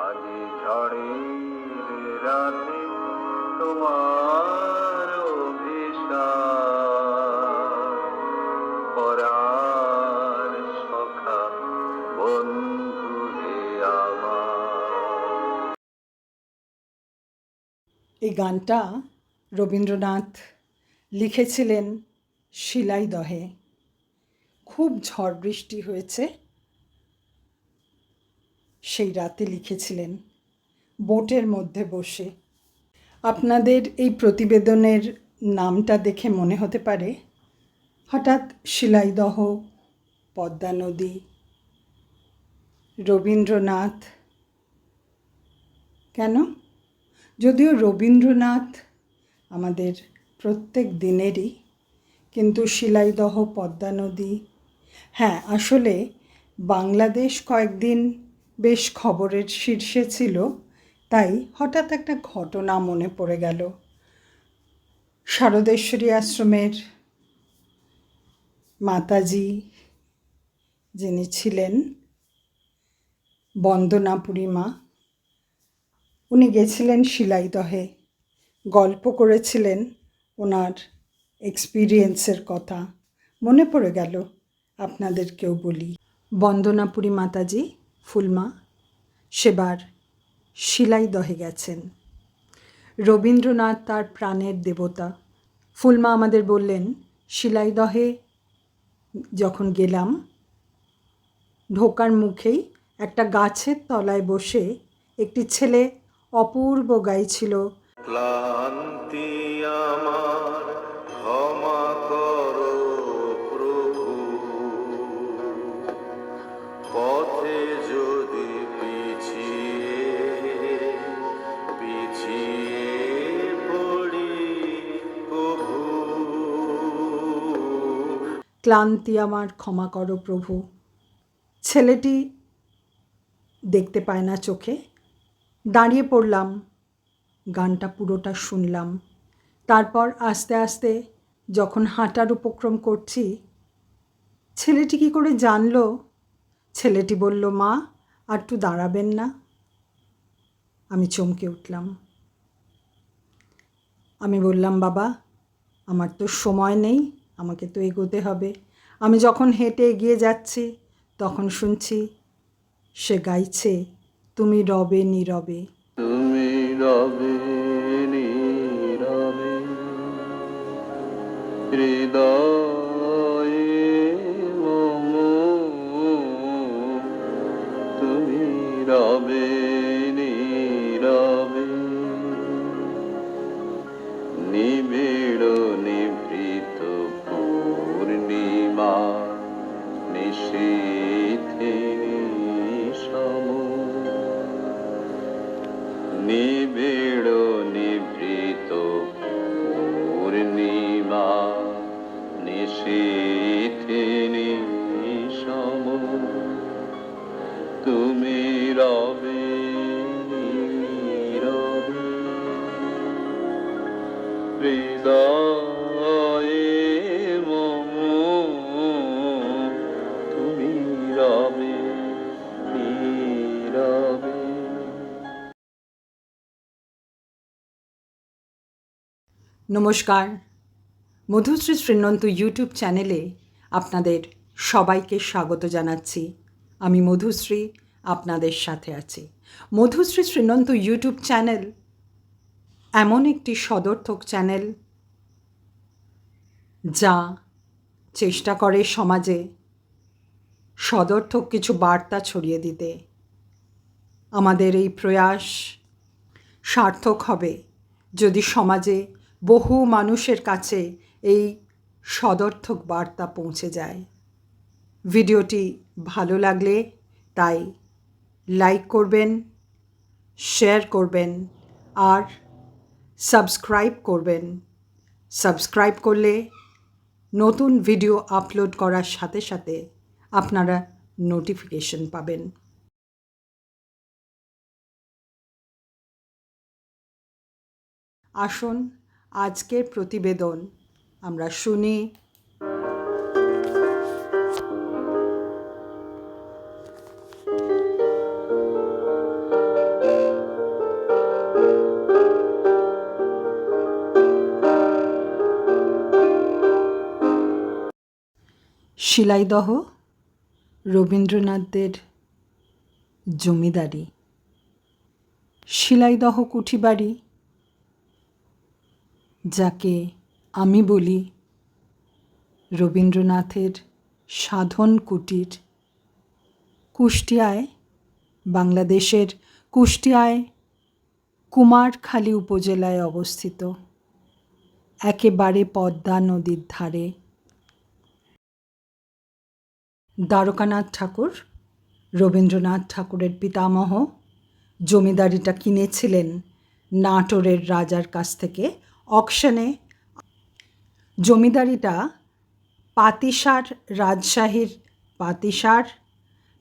আজি রাতে তোমার সখা বন্ধু এই গানটা রবীন্দ্রনাথ লিখেছিলেন শিলাইদহে। খুব ঝড় বৃষ্টি হয়েছে। সেই রাতে লিখেছিলেন, বোটের মধ্যে বসে। আপনাদের এই প্রতিবেদনের নামটা দেখে মনে হতে পারে, হঠাৎ শিলাইদহ, পদ্মা নদী, রবীন্দ্রনাথ। কেন? যদিও রবীন্দ্রনাথ আমাদের প্রত্যেক দিনেরই, কিন্তু শিলাইদহ, পদ্মা নদী হ্যাঁ আসলে বাংলাদেশ কয়েকদিন বেশ খবরের শীর্ষে ছিল, তাই হঠাৎ একটা ঘটনা মনে পড়ে গেল। শারদেশ্বরী আশ্রমের মাতাজি, যিনি ছিলেন বন্দনাপুরী মা উনি গেছিলেন শিলাইদহে। গল্প করেছিলেন ওনার এক্সপিরিয়েন্সের কথা। মনে পড়ে গেল, আপনাদেরকেও বলি। বন্দনাপুরী মাতাজি ফুলমা, সেবার শিলাইদহে গেছেন। রবীন্দ্রনাথ তার প্রাণের দেবতা। ফুলমা আমাদের বললেন শিলাইদহে যখন গেলাম, ঢোকার মুখেই একটা গাছের তলায় বসে একটি ছেলে অপূর্ব গাইছিল আমার ক্লান্তি আমার, ক্ষমা করো প্রভু। ছেলেটি দেখতে পায় না চোখে। দাঁড়িয়ে পড়লাম, গানটা পুরোটা শুনলাম। তারপর আস্তে আস্তে যখন হাঁটার উপক্রম করছি, ছেলেটি কী করে জানলো? ছেলেটি বলল, মা, আর একটু দাঁড়াবেন না। আমি চমকে উঠলাম। আমি বললাম, বাবা, আমার তো সময় নেই। আমাকে তো এগোতে হবে। আমি যখন হেঁটে এগিয়ে যাচ্ছি, তখন শুনছি সে গাইছে, তুমি রবে নীরবে। তুমি রবে নীরবে। হৃদয়ে নমস্কার। মধুশ্রী শ্রীনন্ত ইউটিউব চ্যানেলে আপনাদের সবাইকে স্বাগত জানাচ্ছি। আমি মধুশ্রী, আপনাদের সাথে আছি। মধুশ্রী শ্রীনন্ত ইউটিউব চ্যানেল এমন একটি সদর্থক চ্যানেল যা চেষ্টা করে সমাজে সদর্থক কিছু বার্তা ছড়িয়ে দিতে। আমাদের এই প্রয়াস সার্থক হবে যদি সমাজে বহু মানুষের কাছে এই সদর্থক বার্তা পৌঁছে যায়। ভিডিওটি ভালো লাগলে তাই লাইক করবেন, শেয়ার করবেন আর সাবস্ক্রাইব করবেন। সাবস্ক্রাইব করলে নতুন ভিডিও আপলোড করার সাথে সাথে আপনারা নোটিফিকেশন পাবেন। আসুন আজকের প্রতিবেদন আমরা শুনি। শিলাইদহ রবীন্দ্রনাথদের জমিদারি। শিলাইদহ কুঠিবাড়ি যাকে আমি বলি রবীন্দ্রনাথের সাধন কুটির। কুষ্টিয়ায়, বাংলাদেশের কুষ্টিয়ায়, কুমারখালী উপজেলায় অবস্থিত। একেবারে পদ্মা নদীর ধারে। দ্বারকানাথ ঠাকুর, রবীন্দ্রনাথ ঠাকুরের পিতামহ, জমিদারিটা কিনেছিলেন নাটোরের রাজার কাছ থেকে অকশনে জমিদারিটা পাতিসার রাজশাহীর পাতিসার,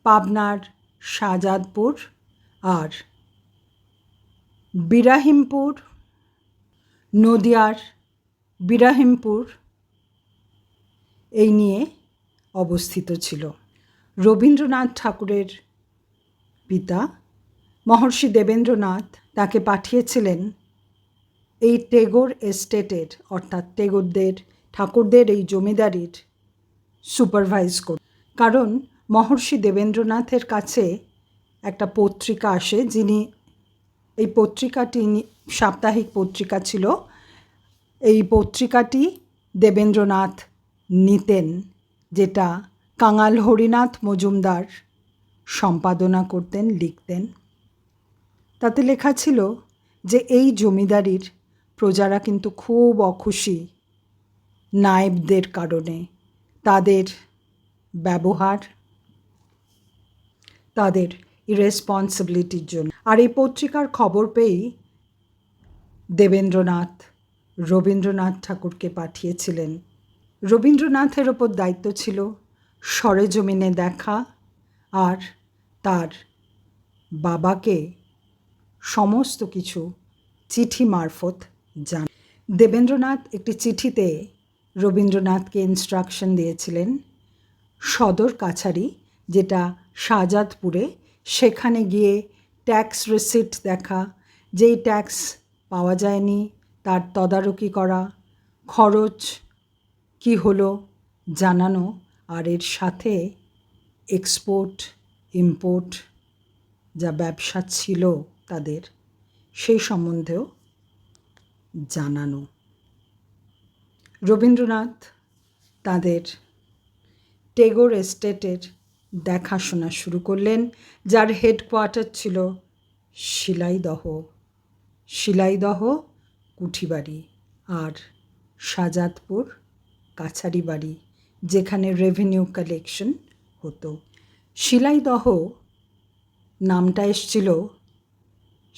পাবনার শাহজাদপুর আর বিরাহিমপুর, নদিয়ার বিরাহিমপুর এই নিয়ে অবস্থিত ছিল। রবীন্দ্রনাথ ঠাকুরের পিতা মহর্ষি দেবেন্দ্রনাথ তাকে পাঠিয়েছিলেন এই টেগোর এস্টেটের, অর্থাৎ টেগোরদের, ঠাকুরদের এই জমিদারির সুপারভাইজ কর। কারণ মহর্ষি দেবেন্দ্রনাথের কাছে একটা পত্রিকা আসে, যিনি এই পত্রিকাটি সাপ্তাহিক পত্রিকা ছিল। এই পত্রিকাটি দেবেন্দ্রনাথ নিতেন, যেটা কাঙাল হরিনাথ মজুমদার সম্পাদনা করতেন, লিখতেন। তাতে লেখা ছিল যে এই জমিদারির প্রজারা কিন্তু খুব অখুশি নায়েবদের কারণে। তাদের ব্যবহার, তাদের ইরেসপন্সিবিলিটির জন্য। আর এই পত্রিকার খবর পেয়েই দেবেন্দ্রনাথ, রবীন্দ্রনাথ ঠাকুরকে পাঠিয়েছিলেন। রবীন্দ্রনাথের ওপর দায়িত্ব ছিল সরেজমিনে দেখা আর তার বাবাকে সমস্ত কিছু চিঠি মারফত জান। দেবেন্দ্রনাথ একটি চিঠিতে রবীন্দ্রনাথকে ইনস্ট্রাকশন দিয়েছিলেন, সদর কাছারি, যেটা শাহজাদপুরে, সেখানে গিয়ে ট্যাক্স রিসিট দেখা, যেই ট্যাক্স পাওয়া যায়নি, তার তদারকি করা, খরচ কি হলো জানানো, আর এর সাথে এক্সপোর্ট ইম্পোর্ট যা ব্যবসা ছিল তাদের, সেই সম্বন্ধেও জানানো। রবীন্দ্রনাথ তাদের টেগোর এস্টেটের দেখাশোনা শুরু করলেন, যার হেডকোয়ার্টার ছিল শিলাইদহ। শিলাইদহ, কুঠিবাড়ি আর শাজাদপুর কাছারি বাড়ি যেখানে রেভিনিউ কালেকশন হতো। শিলাইদহ নামটা এসছিল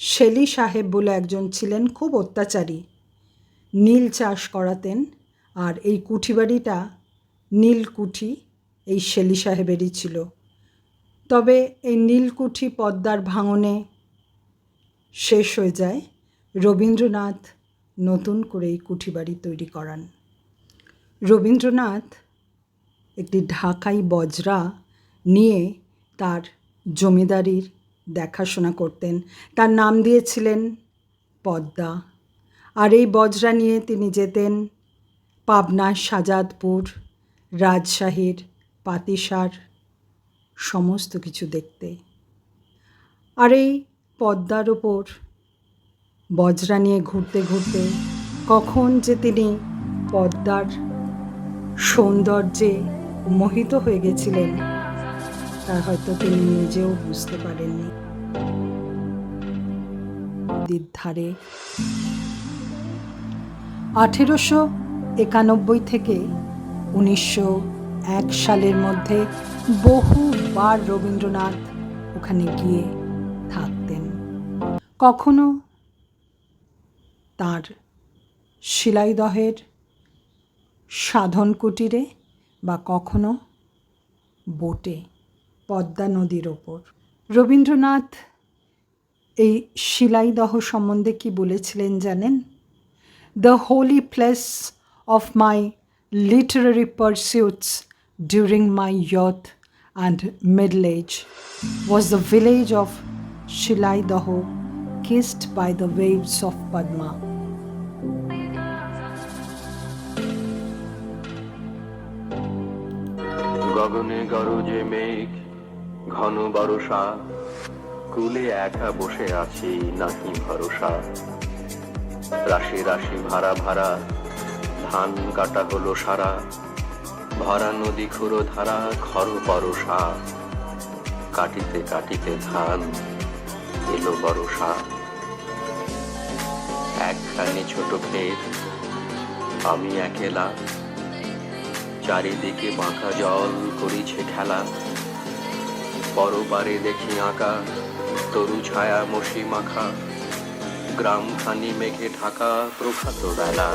শেলি সাহেব বলে একজন ছিলেন খুব অত্যাচারী। নীল চাষ করাতেন আর এই কুঠিবাড়িটা নীলকুঠি এই শেলি সাহেবেরই ছিল। তবে এই নীলকুঠি পদ্মার ভাঙনে শেষ হয়ে যায় রবীন্দ্রনাথ নতুন করে এই কুঠিবাড়ি তৈরি করান। রবীন্দ্রনাথ একটি ঢাকাই বজরা নিয়ে তার জমিদারির দেখাশোনা করতেন। তার নাম দিয়েছিলেন পদ্মা। আর এই বজরা নিয়ে তিনি যেতেন পাবনার সাজাদপুর, রাজশাহীর পাতিসার, সমস্ত কিছু দেখতে। আর এই পদ্মার ওপর বজরা নিয়ে ঘুরতে ঘুরতে কখন যে তিনি পদ্মার সৌন্দর্যে মোহিত হয়ে গেছিলেন তা হয়তো তিনি নিজেও বুঝতে পারেননি। নদীর ধারে আঠেরোশো একানব্বই থেকে উনিশশো এক সালের মধ্যে বহুবার রবীন্দ্রনাথ ওখানে গিয়ে থাকতেন। কখনো তার শিলাইদহের সাধন কুটিরে বা কখনো বোটে। পদ্মা নদীর ওপর রবীন্দ্রনাথ এই শিলাইদহ সম্বন্ধে কি বলেছিলেন জানেন the holy place of my literary pursuits during my youth and middle age was the village of Shilaidaho, kissed by the waves of Padma. গগনে গরজে মেঘ ঘন বরষা, কুলে একা বসে আছি নাহি ভরসা। রাশি রাশি ভাড়া ভাড়া, ধান কাটা হলো সারা, ভরা নদী খুঁড়ো ধারা খর পরশা কাটিতে কাটিতে ধান এলো বরষা। একখানি ছোট ক্ষেত, আমি একেলা। চারিদিকে বাঁকা জল করিছে খেলা। পরপারে দেখি আঁকা, তরু ছায়া মশি মাখা গ্রামখানি মেঘে ঢাকা প্রভাত বেলা।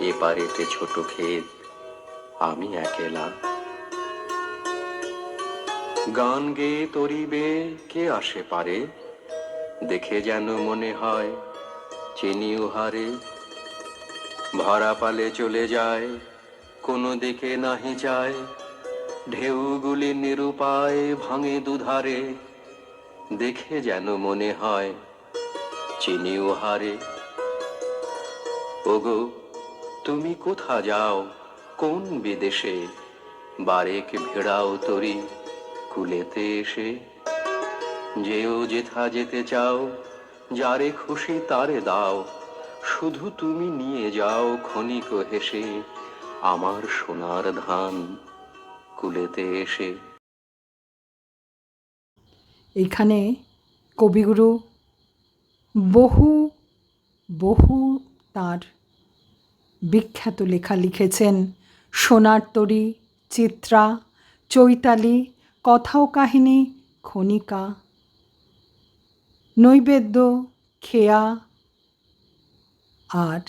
এপারেতে ছোট ক্ষেত, আমি একেলা। গান গেয়ে তরিবে, কে আসে পারে? দেখে যেন মনে হয় চিনি উহারে ভরা পালে চলে যায়, কোনো দিকে নাহি যায়। ঢেউগুলি নিরুপায় ভাঙে দুধারে, দেখে যেন মনে হয় চিনি উহারে ওগো, তুমি কোথা যাও? কোন বিদেশে? বারেক ভেড়াও তরি কুলেতে এসে। যেও যেথা যেতে চাও, যারে খুশি তারে দাও। শুধু তুমি নিয়ে যাও ক্ষণিক হেসে, আমার সোনার ধান কুলেতে এসে এইখানে কবিগুরু বহু বহু তার বিখ্যাত লেখা লিখেছেন। সোনার তরী, চিত্রা, চৈতালি, কথাও কাহিনী, খনিকা, নৈবেদ্য, খেয়া আর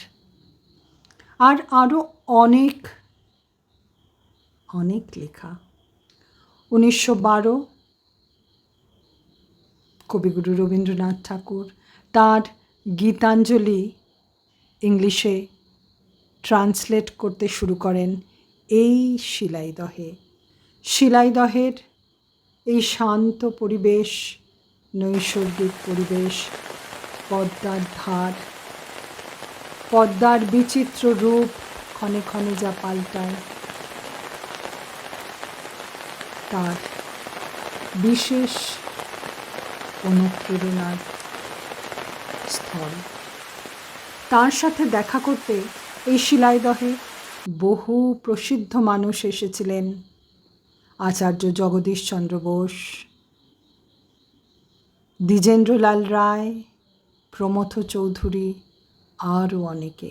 আর আরও অনেক অনেক লেখা। উনিশশো বারো কবিগুরু রবীন্দ্রনাথ ঠাকুর তার গীতাঞ্জলি ইংলিশে ট্রান্সলেট করতে শুরু করেন এই শিলাইদহে। শিলাইদহের এই শান্ত পরিবেশ, নৈসর্গিক পরিবেশ, পদ্মার ধার, পদ্মার বিচিত্র রূপ ক্ষণে ক্ষণে যা পাল্টায়। তার বিশেষ অনুপ্রেরণার স্থল। তার সাথে দেখা করতে এই শিলাইদহে বহু প্রসিদ্ধ মানুষ এসেছিলেন। আচার্য জগদীশচন্দ্র বোস, দ্বিজেন্দ্রলাল রায়, প্রমথ চৌধুরী আরও অনেকে।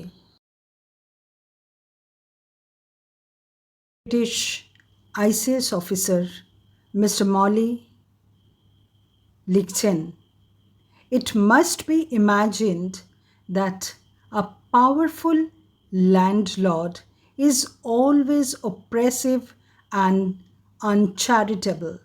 British ICS officer mister Moli লিখছেন It must be imagined that a powerful landlord is always oppressive and uncharitable.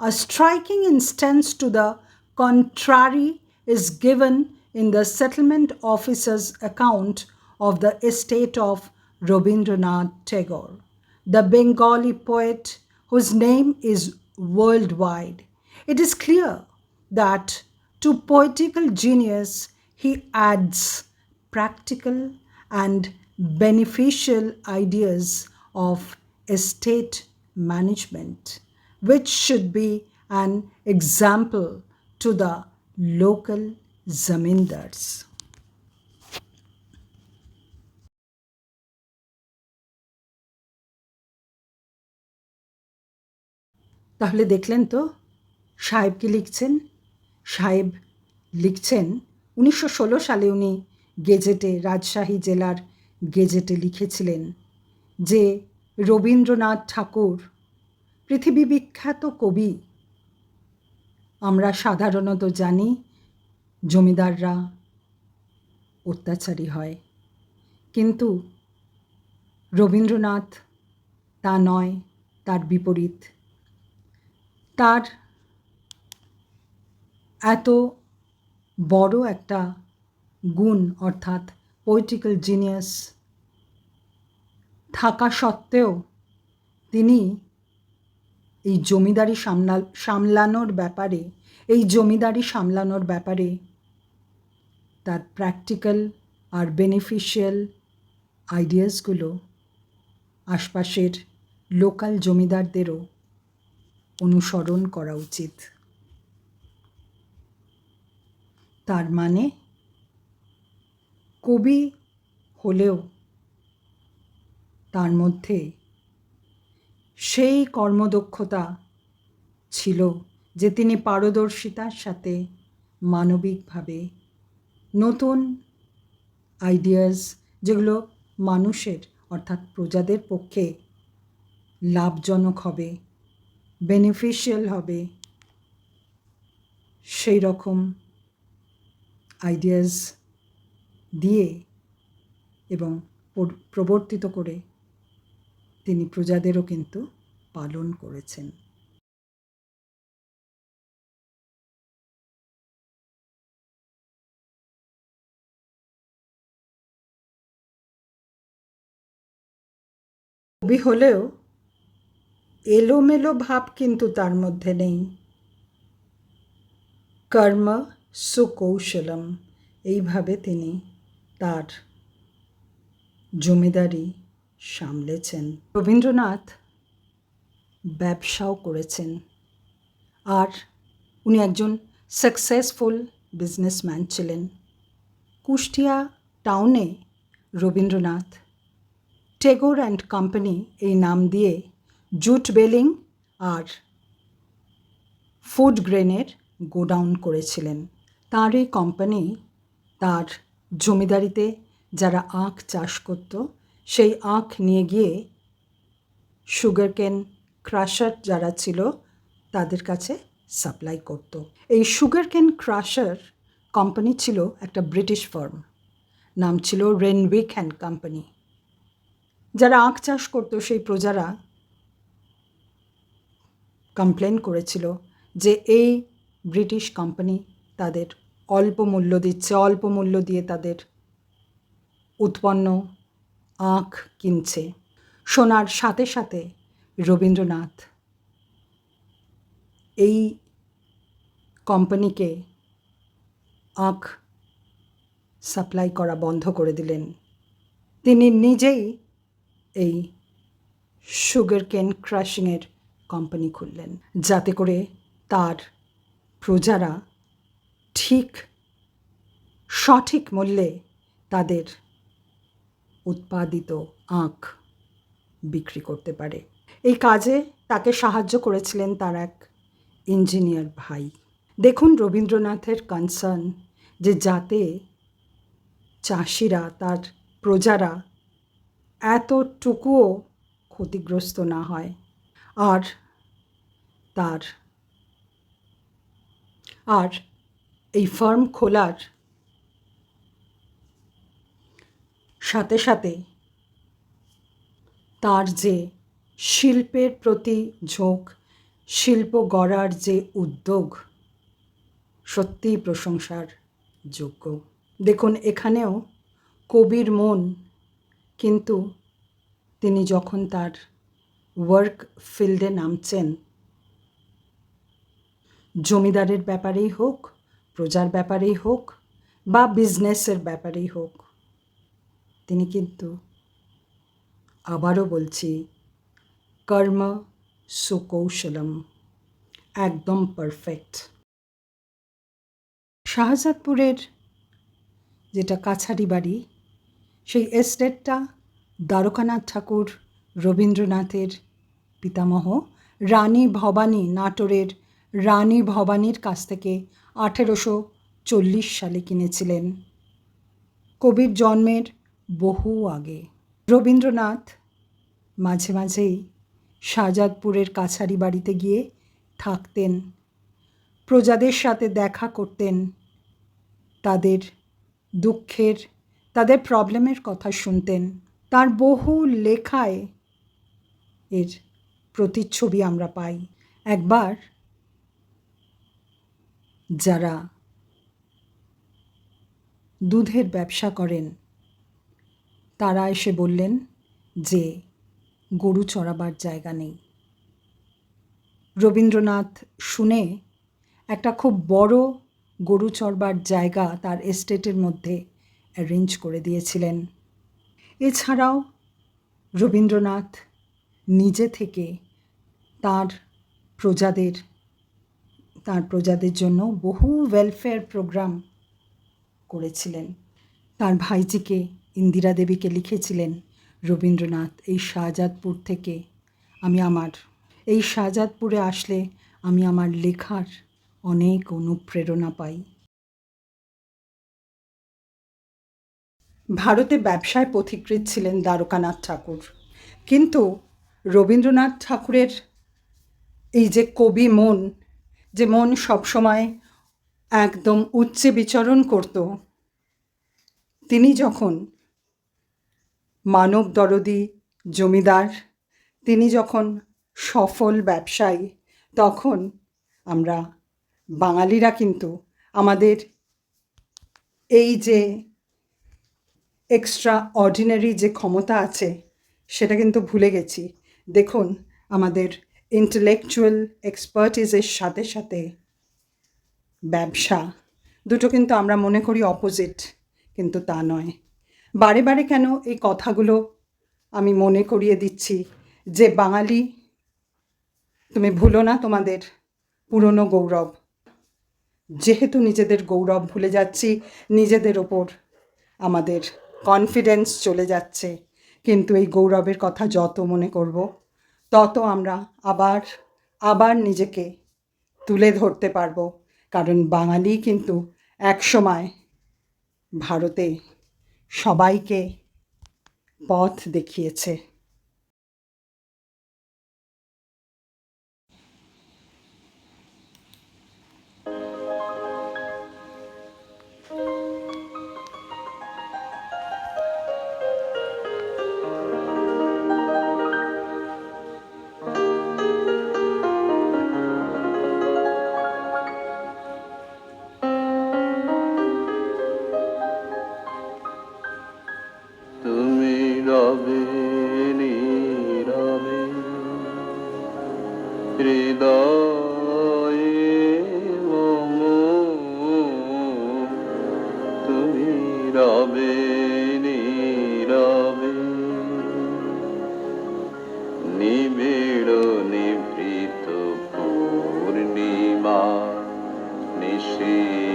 A striking instance to the contrary is given in the settlement officer's account of the estate of Rabindranath Tagore, the Bengali poet whose name is worldwide. It is clear that to poetical genius he adds practical and beneficial ideas of estate management, which should be an example to the local zamindars. তাহলে দেখলেন তো, সাহেব কি লিখছেন? সাহেব লিখছেন, উনিশশো ষোলো সালে উনি গেজেটে, রাজশাহী জেলার গেজেটে লিখেছিলেন যে, রবীন্দ্রনাথ ঠাকুর, পৃথিবী বিখ্যাত কবি, আমরা সাধারণত জানি, জমিদাররা অত্যাচারী হয়। কিন্তু রবীন্দ্রনাথ তা নয়, তার বিপরীত। তার এত বড় একটা গুণ, অর্থাৎ পোয়েটিক্যাল জিনিয়াস থাকা সত্ত্বেও তিনি এই জমিদারি সামলা, সামলানোর ব্যাপারে, এই জমিদারি সামলানোর ব্যাপারে তার প্র্যাকটিক্যাল আর বেনিফিশিয়াল আইডিয়াসগুলো আশপাশের লোকাল জমিদারদেরও অনুসরণ করা উচিত। তার মানে কবি হলেও তার মধ্যে সেই কর্মদক্ষতা ছিল যে তিনি পারদর্শিতার সাথে মানবিকভাবে নতুন আইডিয়াস যেগুলো মানুষের, অর্থাৎ প্রজাদের পক্ষে লাভজনক হবে বেনিফিশিয়াল হবে। সেই রকম আইডিয়াস দিয়ে এবং প্রবর্তিত করে তিনি প্রজাদেরও কিন্তু পালন করেছেন। কবি হলেও এলোমেলো ভাব কিন্তু তার মধ্যে নেই। কর্ম সুকৌশলম, এইভাবে তিনি তার জমিদারি সামলেছেন। রবীন্দ্রনাথ ব্যবসাও করেছেন। আর উনি একজন সাকসেসফুল বিজনেসম্যান ছিলেন। কুষ্টিয়া টাউনে রবীন্দ্রনাথ টেগোর অ্যান্ড কোম্পানি এই নাম দিয়ে জুট বেলিং আর ফুড গ্রেনের গোডাউন করেছিলেন। তার এই কোম্পানি তার জমিদারিতে যারা আখ চাষ করত, সেই আখ নিয়ে গিয়ে সুগার কেন ক্রাশার যারা ছিল, তাদের কাছে সাপ্লাই করত। এই সুগার কেন ক্রাশার কোম্পানি ছিল একটা ব্রিটিশ ফার্ম, নাম ছিল রেনউইক অ্যান্ড কোম্পানি। যারা আখ চাষ করতো, সেই প্রজারা কমপ্লেন করেছিল যে এই ব্রিটিশ কোম্পানি তাদের অল্প মূল্য দিচ্ছে, অল্প মূল্য দিয়ে তাদের উৎপন্ন আঁখ কিনছে। শোনার সাথে সাথে রবীন্দ্রনাথ এই কোম্পানিকে আঁখ সাপ্লাই করা বন্ধ করে দিলেন। তিনি নিজেই এই সুগার কেন ক্রাশিংয়ের কোম্পানি খুললেন, যাতে করে তার প্রজারা ঠিক, সঠিক মূল্যে তাদের উৎপাদিত আখ বিক্রি করতে পারে। এই কাজে তাকে সাহায্য করেছিলেন তার এক ইঞ্জিনিয়ার ভাই। দেখুন রবীন্দ্রনাথের কনসার্ন যে যাতে চাষিরা, তার প্রজারা এতটুকুও ক্ষতিগ্রস্ত না হয়। আর তার। আর এই ফার্ম খোলার সাথে সাথে তার যে শিল্পের প্রতি ঝোঁক, শিল্প গড়ার যে উদ্যোগ, সত্যিই প্রশংসার যোগ্য। দেখুন, এখানেও কবির মন, কিন্তু তিনি যখন তার ওয়ার্ক ফিল্ডে নামছেন জমিদারের ব্যাপারেই হোক, প্রজার ব্যাপারেই হোক বা বিজনেসের ব্যাপারেই হোক। তিনি কিন্তু আবারও বলছি, কর্ম সুকৌশলম, একদম পারফেক্ট শাহজাদপুরের যেটা কাছারি বাড়ি, সেই এস্টেটটা দ্বারকানাথ ঠাকুর, রবীন্দ্রনাথের পিতামহ, রানী ভবানী নাটোরের রানী ভবানীর কাছ থেকে আঠেরোশো চল্লিশ সালে কিনেছিলেন। কবির জন্মের বহু আগে। রবীন্দ্রনাথ মাঝে মাঝেই শাহজাদপুরের কাছারি বাড়িতে গিয়ে থাকতেন। প্রজাদের সাথে দেখা করতেন। তাদের দুঃখের, তাদের প্রবলেমের কথা শুনতেন। তার বহু লেখায় এর প্রতিচ্ছবি আমরা পাই। একবার যারা দুধের ব্যবসা করেন, তারা এসে বললেন যে, গরু চড়াবার জায়গা নেই। রবীন্দ্রনাথ শুনে একটা খুব বড় গরু চড়বার জায়গা তার এস্টেটের মধ্যে অ্যারেঞ্জ করে দিয়েছিলেন। এছাড়াও রবীন্দ্রনাথ নিজে থেকে তার প্রজাদের তার প্রজাদের জন্য বহু ওয়েলফেয়ার প্রোগ্রাম করেছিলেন। তার ভাইজিকে ইন্দিরা দেবীকে লিখেছিলেন, রবীন্দ্রনাথ, এই শাহজাদপুর থেকে আমি আমার, এই শাহজাদপুরে আসলে আমি আমার লেখার অনেক অনুপ্রেরণা পাই। ভারতে ব্যবসায় পথিকৃত ছিলেন দ্বারকানাথ ঠাকুর। কিন্তু রবীন্দ্রনাথ ঠাকুরের এই যে কবি মন যে মন সবসময় একদম উচ্চে বিচরণ করত। তিনি যখন মানব দরদি জমিদার, তিনি যখন সফল ব্যবসায়ী, তখন আমরা বাঙালিরা কিন্তু আমাদের এই যে এক্সট্রা অর্ডিনারি যে ক্ষমতা আছে, সেটা কিন্তু ভুলে গেছি। দেখুন আমাদের ইন্টেলেকচুয়াল এক্সপার্টিসের সাথে সাথে ব্যবসা, দুটো কিন্তু আমরা মনে করি অপোজিট কিন্তু তা নয়। বারে বারে কেন এই কথাগুলো আমি মনে করিয়ে দিচ্ছি যে বাঙালি, তুমি ভুলো না তোমাদের পুরনো গৌরব। যেহেতু নিজেদের গৌরব ভুলে যাচ্ছি, নিজেদের ওপর আমাদের কনফিডেন্স চলে যাচ্ছে, কিন্তু এই গৌরবের কথা যত মনে করব তত আমরা আবার আবার নিজেকে তুলে ধরতে পারব। কারণ বাঙালি কিন্তু একসময় ভারতে সবাইকে পথ দেখিয়েছে। see.